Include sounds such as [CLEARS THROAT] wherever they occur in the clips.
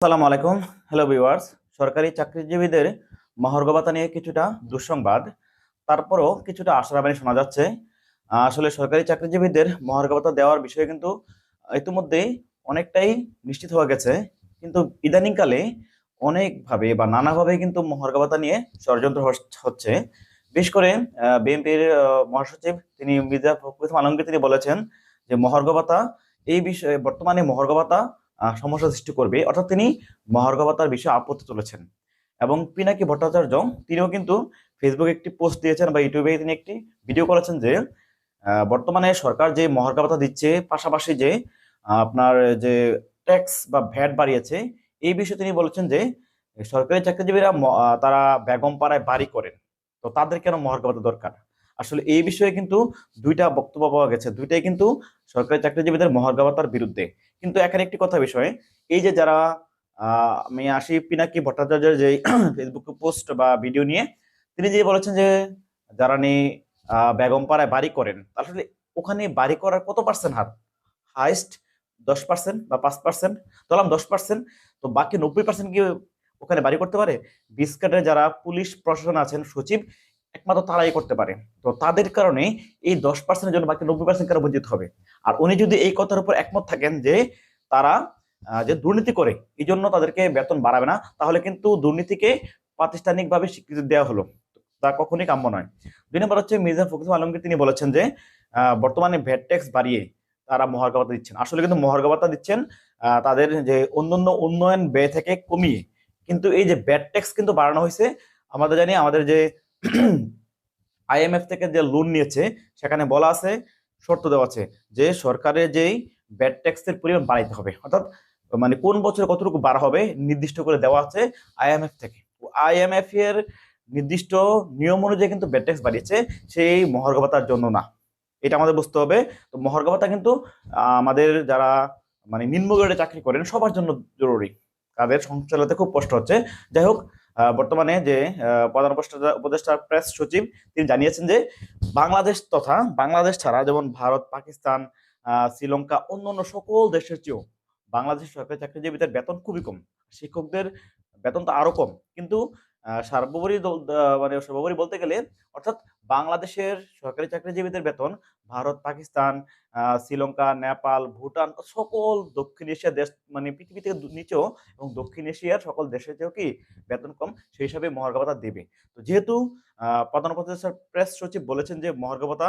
আসসালামু আলাইকুম। Hello viewers সরকারি চাকরিজীবীদের মহার্ঘ ভাতা নিয়ে কিছুটা দুঃসংবাদ। তারপরও কিছুটা আশাবাণী শোনা যাচ্ছে। আসলে সরকারি চাকরিজীবীদের মহার্ঘ ভাতা দেওয়ার বিষয়ে কিন্তু ইতিমধ্যেই অনেকটাই নিশ্চিত হয়ে গেছে। কিন্তু ইদানিংকালে অনেকভাবে বা নানাভাবে কিন্তু মহার্ঘ ভাতা নিয়ে ষড়যন্ত্র হচ্ছে। বিশেষ করে বিএনপির মহাসচিব তিনি মির্জা ফখরুল আলমগীর তিনি বলেছেন যে মহার্ঘ ভাতা এই বিষয়ে বর্তমানে আহ, সমস্যা সৃষ্টি করবে। অর্থাৎ তিনি মহার্ঘ ভাতার বিষয়ে আপত্তি তুলেছেন। এবং পিনাকি ভট্টাচার্য, তিনিও কিন্তু ফেসবুকে একটি পোস্ট দিয়েছেন বা ইউটিউবে তিনি একটি ভিডিও করেছেন যে বর্তমানে সরকার যে মহার্ঘ ভাতা দিচ্ছে, পাশাপাশি যে আপনার যে ট্যাক্স বা ভ্যাট বাড়িয়েছে, এই বিষয়ে তিনি বলেছেন যে, সরকারি চাকরিজীবীরা তারা বেগম পাড়ায় বাড়ি করেন। তো তাদের কেন মহার্ঘ ভাতা দরকার? আসলে এই বিষয়ে কিন্তু দুইটা বক্তব্য পাওয়া গেছে। দুইটাই কিন্তু সরকারি চাকরিজীবীদের মহার্ঘ ভাতার বিরুদ্ধে। কিন্তু এখানে একটি কথা বিষয়, এই যে যারা আমি আসি পিনাকি ভট্টাচার্যের যে [CLEARS THROAT] ফেসবুক পোস্ট বা ভিডিও নিয়ে, তিনি যে বলেছেন যে যারা নি বেগম পাড়ায় বাড়ি করেন আসলে ওখানে বাড়ি করার কত পার্সেন্ট হার? হাইস্ট দশ পার্সেন্ট বা পাঁচ পার্সেন্ট ধরলাম দশ পার্সেন্ট তো বাকি নব্বই পার্সেন্ট কি ওখানে বাড়ি করতে পারে? বিস্কাটের যারা পুলিশ প্রশাসন আছেন, সচিব একমাত্র তারাই করতে পারে। তো তাদের কারণে এই দশ পার্সেন্টের জন্য বাকি নব্বই পার্সেন্ট কেন বঞ্চিত হবে। আর উনি যদি এই কথার উপর একমত থাকেন যে তারা যে দুর্নীতি করে, এই জন্য তাদেরকে বেতন বাড়াবে না, তাহলে কিন্তু দুর্নীতিকে প্রাতিষ্ঠানিকভাবে স্বীকৃতি দেওয়া হলো। তা কখনোই কাম্য নয়। দুই নম্বর হচ্ছে মির্জা ফখরুল আলমগীর, তিনি বলেছেন যে বর্তমানে ভ্যাট ট্যাক্স বাড়িয়ে তারা মহার্ঘ দিচ্ছেন। আসলে কিন্তু মহার্ঘ ভাতা দিচ্ছেন তাদের যে অন্যান্য উন্নয়ন ব্যয় থেকে কমিয়ে। কিন্তু এই যে ভ্যাট ট্যাক্স কিন্তু বাড়ানো হয়েছে, আমাদের জানি আমাদের যে আইএমএফ থেকে যে লোন নিয়েছে, সেখানে বলা আছে, শর্ত দেওয়া আছে যে সরকারের যেই ব্যাড ট্যাক্সের পরিমাণ বাড়াইতে হবে। অর্থাৎ মানে কোন বছরে কতটুকু বাড়া হবে নির্দিষ্ট করে দেওয়া আছে আইএমএফ থেকে। আইএমএফ এর নির্দিষ্ট নিয়ম অনুযায়ী কিন্তু ব্যাড ট্যাক্স বাড়িয়েছে, সেই মহার্ঘ ভাতার জন্য না। এটা আমাদের বুঝতে হবে। তো মহার্ঘ ভাতা কিন্তু, আমাদের যারা মানে নিম্ন গ্রেডে চাকরি করেন, সবার জন্য জরুরি। তাদের সংসার খুব কষ্ট হচ্ছে। যাই হোক বর্তমানে যে প্রধান উপদেষ্টা প্রেস সচিব, তিনি জানিয়েছেন যে, বাংলাদেশ তথা বাংলাদেশ ছাড়া যেমন ভারত, পাকিস্তান শ্রীলঙ্কা, অন্যান্য সকল দেশের চেয়েও বাংলাদেশ সরকারি চাকরিজীবীদের বেতন খুবই কম। শিক্ষকদের বেতন তো আরও কম। কিন্তু সর্বোপরি মানে সর্বোপরি বলতে গেলে, অর্থাৎ বাংলাদেশের সরকারি চাকরিজীবীদের বেতন, ভারত, পাকিস্তান শ্রীলঙ্কা, নেপাল, ভুটান, সকল দক্ষিণ এশিয়া দেশ মানে পৃথিবী থেকে নিচেও এবং দক্ষিণ এশিয়ার সকল দেশের চেয়েও কি বেতন কম, সেই হিসাবে মহার্ঘ ভাতা দেবে। তো যেহেতু প্রধান উপদেষ্টা প্রেস সচিব বলেছেন যে মহার্ঘ ভাতা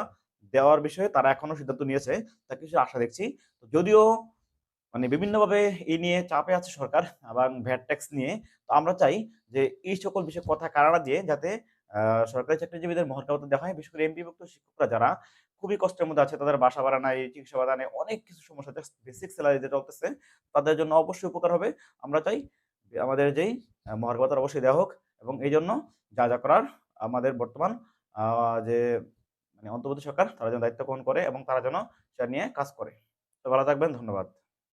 দেওয়ার বিষয়ে তারা এখনও সিদ্ধান্ত নিয়েছে, তা কিছু আশা দেখছি। তো যদিও মানে বিভিন্নভাবে এই নিয়ে চাপে আছে সরকার এবং ভ্যাট ট্যাক্স নিয়ে। তো আমরা চাই যে এই সকল বিষয়ে কথা কারাড়া দিয়ে যাতে সরকারি চাকরিজীবীদের মহার্ঘ দেখা হয়। বিশেষ করে এমপিভুক্ত শিক্ষকরা যারা খুবই কষ্টের মধ্যে আছে তাদের বাসা ভাড়া নাই চিকিৎসা ভাড়া নেই অনেক কিছু সমস্যা বেসিক স্যালারি যেটা চলতেছে তাদের জন্য অবশ্যই উপকার হবে। আমরা চাই আমাদের যেই আহ, অবশ্যই দেওয়া হোক এবং এই জন্য যা যা করার আমাদের বর্তমান যে মানে অন্তর্বর্তী সরকার তারা যেন দায়িত্ব গ্রহণ করে এবং তারা যেন সেটা নিয়ে কাজ করে। তো ভালো থাকবেন ধন্যবাদ।